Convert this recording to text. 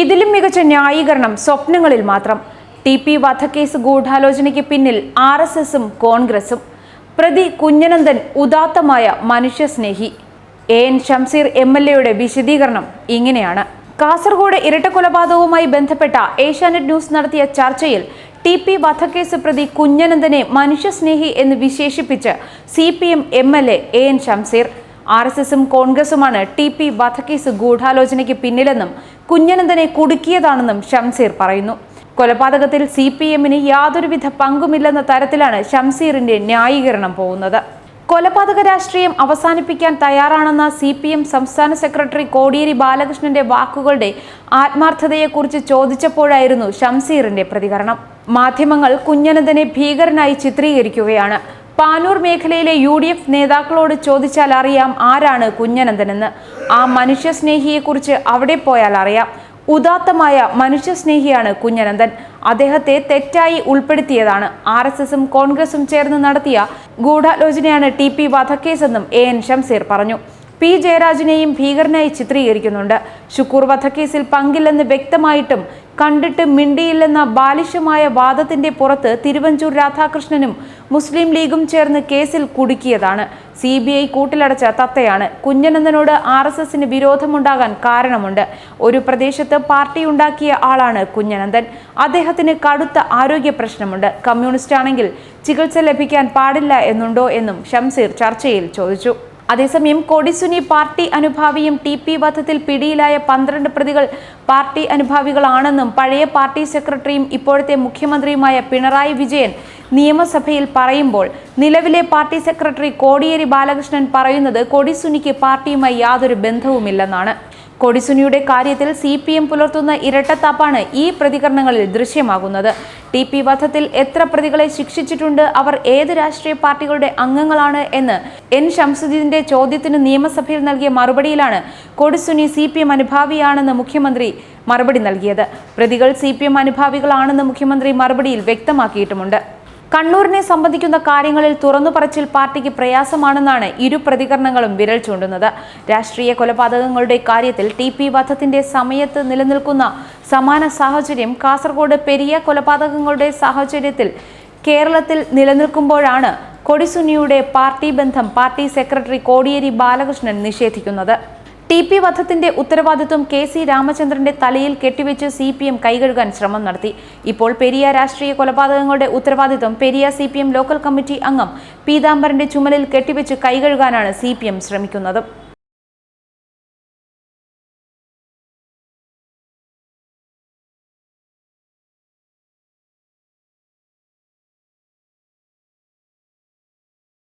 ഇതിലും മികച്ച ന്യായീകരണം സ്വപ്നങ്ങളിൽ മാത്രം. ടി പി വധക്കേസ് ഗൂഢാലോചനയ്ക്ക് പിന്നിൽ ആർ എസ് എസും കോൺഗ്രസും. പ്രതി കുഞ്ഞനന്ദൻ ഉദാത്തമായ മനുഷ്യസ്നേഹി. A N Shamseer M L എയുടെ വിശദീകരണം ഇങ്ങനെയാണ്. കാസർഗോഡ് ഇരട്ടക്കൊലപാതകവുമായി ബന്ധപ്പെട്ട ഏഷ്യാനെറ്റ് ന്യൂസ് നടത്തിയ ചർച്ചയിൽ ടി പി വധക്കേസ് പ്രതി കുഞ്ഞനന്ദനെ മനുഷ്യസ്നേഹി എന്ന് വിശേഷിപ്പിച്ച് C P M M L A N Shamseer R S എസും കോൺഗ്രസുമാണ് ടി പി വധക്കേസ് ഗൂഢാലോചനയ്ക്ക് പിന്നിലെന്നും കുഞ്ഞനന്ദനെ കുടുക്കിയതാണെന്നും ഷംസീർ പറയുന്നു. കൊലപാതകത്തിൽ സി പി എമ്മിന് യാതൊരുവിധ പങ്കുമില്ലെന്ന തരത്തിലാണ് ഷംസീറിന്റെ ന്യായീകരണം പോകുന്നത്. കൊലപാതക രാഷ്ട്രീയം അവസാനിപ്പിക്കാൻ തയ്യാറാണെന്ന സി പി എം സംസ്ഥാന സെക്രട്ടറി കോടിയേരി ബാലകൃഷ്ണന്റെ വാക്കുകളുടെ ആത്മാർത്ഥതയെക്കുറിച്ച് ചോദിച്ചപ്പോഴായിരുന്നു ഷംസീറിന്റെ പ്രതികരണം. മാധ്യമങ്ങൾ കുഞ്ഞനന്ദനെ ഭീകരനായി ചിത്രീകരിക്കുകയാണ്. പാനൂർ മേഖലയിലെ യു ഡി എഫ് നേതാക്കളോട് ചോദിച്ചാൽ അറിയാം ആരാണ് കുഞ്ഞനന്ദനെന്ന് ആ മനുഷ്യസ്നേഹിയെക്കുറിച്ച് അവിടെ പോയാൽ അറിയാം. ഉദാത്തമായ മനുഷ്യസ്നേഹിയാണ് കുഞ്ഞനന്ദൻ അദ്ദേഹത്തെ തെറ്റായി ഉൾപ്പെടുത്തിയതാണ്. ആർ എസ് എസും കോൺഗ്രസും ചേർന്ന് നടത്തിയ ഗൂഢാലോചനയാണ് ടി പി വധക്കേസെന്നും എ എൻ ഷംസീർ പറഞ്ഞു. പി ജയരാജിനെയും ഭീകരനായി ചിത്രീകരിക്കുന്നുണ്ട്. ഷുക്കൂർ വധക്കേസിൽ പങ്കില്ലെന്ന് വ്യക്തമായിട്ടും കണ്ടിട്ട് മിണ്ടിയില്ലെന്ന ബാലിശമായ വാദത്തിന്റെ പുറത്ത് തിരുവഞ്ചൂർ രാധാകൃഷ്ണനും മുസ്ലിം ലീഗും ചേർന്ന് കേസിൽ കുടുക്കിയതാണ്. സി ബി ഐ കൂട്ടിലടച്ച തത്തയാണ്. കുഞ്ഞനന്ദനോട് ആർ എസ് എസിന് വിരോധമുണ്ടാകാൻ കാരണമുണ്ട്. ഒരു പ്രദേശത്ത് പാർട്ടി ഉണ്ടാക്കിയ ആളാണ് കുഞ്ഞനന്ദൻ അദ്ദേഹത്തിന് കടുത്ത ആരോഗ്യ പ്രശ്നമുണ്ട്. കമ്മ്യൂണിസ്റ്റ് ആണെങ്കിൽ ചികിത്സ ലഭിക്കാൻ പാടില്ല എന്നുണ്ടോ എന്നും ഷംസീർ ചർച്ചയിൽ ചോദിച്ചു. അതേസമയം കൊടിസുനി പാർട്ടി അനുഭാവിയും ടി പി വധത്തിൽ പിടിയിലായ പന്ത്രണ്ട് പ്രതികൾ പാർട്ടി അനുഭാവികളാണെന്നും പഴയ പാർട്ടി സെക്രട്ടറിയും ഇപ്പോഴത്തെ മുഖ്യമന്ത്രിയുമായ പിണറായി വിജയൻ നിയമസഭയിൽ പറയുമ്പോൾ നിലവിലെ പാർട്ടി സെക്രട്ടറി കോടിയേരി ബാലകൃഷ്ണൻ പറയുന്നത് കൊടിസുനിക്ക് പാർട്ടിയുമായി യാതൊരു ബന്ധവുമില്ലെന്നാണ്. കൊടിസുനിയുടെ കാര്യത്തിൽ സി പി എം പുലർത്തുന്ന ഇരട്ടത്താപ്പാണ് ഈ പ്രതികരണങ്ങളിൽ ദൃശ്യമാകുന്നത്. ടി പി വധത്തിൽ എത്ര പ്രതികളെ ശിക്ഷിച്ചിട്ടുണ്ട് അവർ ഏത് രാഷ്ട്രീയ പാർട്ടികളുടെ അംഗങ്ങളാണ് എന്ന് എൻ ഷംസുദ്ദീന്റെ ചോദ്യത്തിന് നിയമസഭയിൽ നൽകിയ മറുപടിയിലാണ് കൊടിസുനി സി പി എം അനുഭാവിയാണെന്ന് മുഖ്യമന്ത്രി മറുപടി നൽകിയത്. പ്രതികൾ സി പി എം അനുഭാവികളാണെന്ന് മുഖ്യമന്ത്രി മറുപടിയിൽ വ്യക്തമാക്കിയിട്ടുമുണ്ട്. കണ്ണൂരിനെ സംബന്ധിക്കുന്ന കാര്യങ്ങളിൽ തുറന്നു പറച്ചിൽ പാർട്ടിക്ക് പ്രയാസമാണെന്നാണ് ഇരു പ്രതികരണങ്ങളും വിരൽ ചൂണ്ടുന്നത്. രാഷ്ട്രീയ കൊലപാതകങ്ങളുടെ കാര്യത്തിൽ ടി പി വധത്തിന്റെ സമയത്ത് നിലനിൽക്കുന്ന സമാന സാഹചര്യം കാസർഗോഡ് പെരിയ കൊലപാതകങ്ങളുടെ സാഹചര്യത്തിൽ കേരളത്തിൽ നിലനിൽക്കുമ്പോഴാണ് കൊടിസുനിയുടെ പാർട്ടി ബന്ധം പാർട്ടി സെക്രട്ടറി കോടിയേരി ബാലകൃഷ്ണൻ നിഷേധിക്കുന്നത്. ടി പി വധത്തിന്റെ ഉത്തരവാദിത്വം കെ സി രാമചന്ദ്രന്റെ തലയിൽ കെട്ടിവെച്ച് സി പി എം കൈകഴുകാൻ ശ്രമം നടത്തി. ഇപ്പോൾ പെരിയ രാഷ്ട്രീയ കൊലപാതകങ്ങളുടെ ഉത്തരവാദിത്വം Periya C P M local committee അംഗം പീതാംബരന്റെ ചുമലിൽ കെട്ടിവെച്ച് കൈകഴുകാനാണ് സി പി എം ശ്രമിക്കുന്നത്.